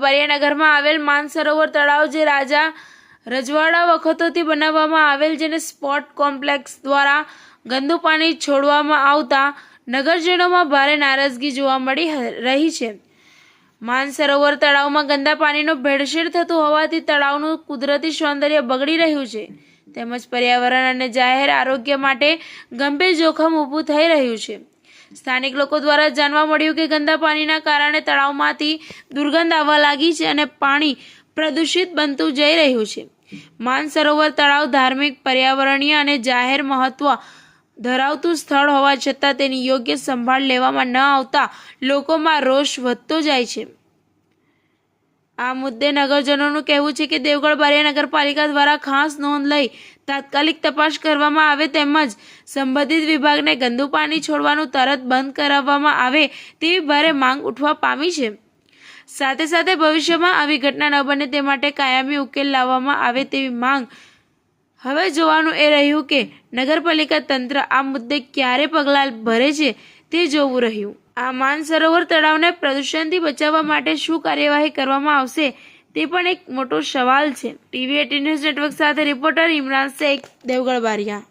બારિયા નગરમાં આવેલ માનસરોવર તળાવ જે રાજા રજવાડા વખતોથી બનાવવામાં આવેલ જેને સ્પોર્ટ કોમ્પ્લેક્સ દ્વારા ગંદુ પાણી છોડવામાં આવતા નગરજનોમાં ભારે નારાજગી જોવા મળી રહી છે. માનસરોવર તળાવમાં ગંદા પાણીનો ભેળસેળ થતું હોવાથી તળાવનું કુદરતી સૌંદર્ય બગડી રહ્યું છે. તેમજ પર્યાવરણ અને જાહેર આરોગ્ય માટે ગંભીર જોખમ ઊભું થઈ રહ્યું છે. સ્થાનિક લોકો દ્વારા જાણવા મળ્યું કે ગંદા પાણીના કારણે તળાવમાંથી દુર્ગંધ આવવા લાગી છે અને પાણી પ્રદૂષિત બનતું જઈ રહ્યું છે. માનસરોવર તળાવ ધાર્મિક, પર્યાવરણીય અને જાહેર મહત્વ ધરાવતું સ્થળ હોવા છતાં તેની યોગ્ય સંભાળ લેવામાં ન આવતા લોકોમાં રોષ વધતો જાય છે. આ મુદ્દે નગરજનોનું કહેવું છે કે દેવગઢ બારિયા નગરપાલિકા દ્વારા ખાસ નોંધ લઈ તાત્કાલિક તપાસ કરવામાં આવે તેમજ સંબંધિત વિભાગને ગંદુ પાણી છોડવાનું તરત બંધ કરાવવામાં આવે તેવી ભારે માંગ ઉઠવા પામી છે. સાથે સાથે ભવિષ્યમાં આવી ઘટના ન બને તે માટે કાયમી ઉકેલ લાવવામાં આવે તેવી માંગ હવે જોવાનું એ રહ્યું કે નગરપાલિકા તંત્ર આ મુદ્દે ક્યારે પગલાં ભરે છે તે જોવું રહ્યું. આ માનસરોવર તળાવને પ્રદૂષણથી બચાવવા માટે શું કાર્યવાહી કરવામાં આવશે તે પણ એક મોટો સવાલ છે. ટીવી એટીન ન્યૂઝ નેટવર્ક સાથે રિપોર્ટર ઇમરાન શેખ, દેવગઢ બારિયા.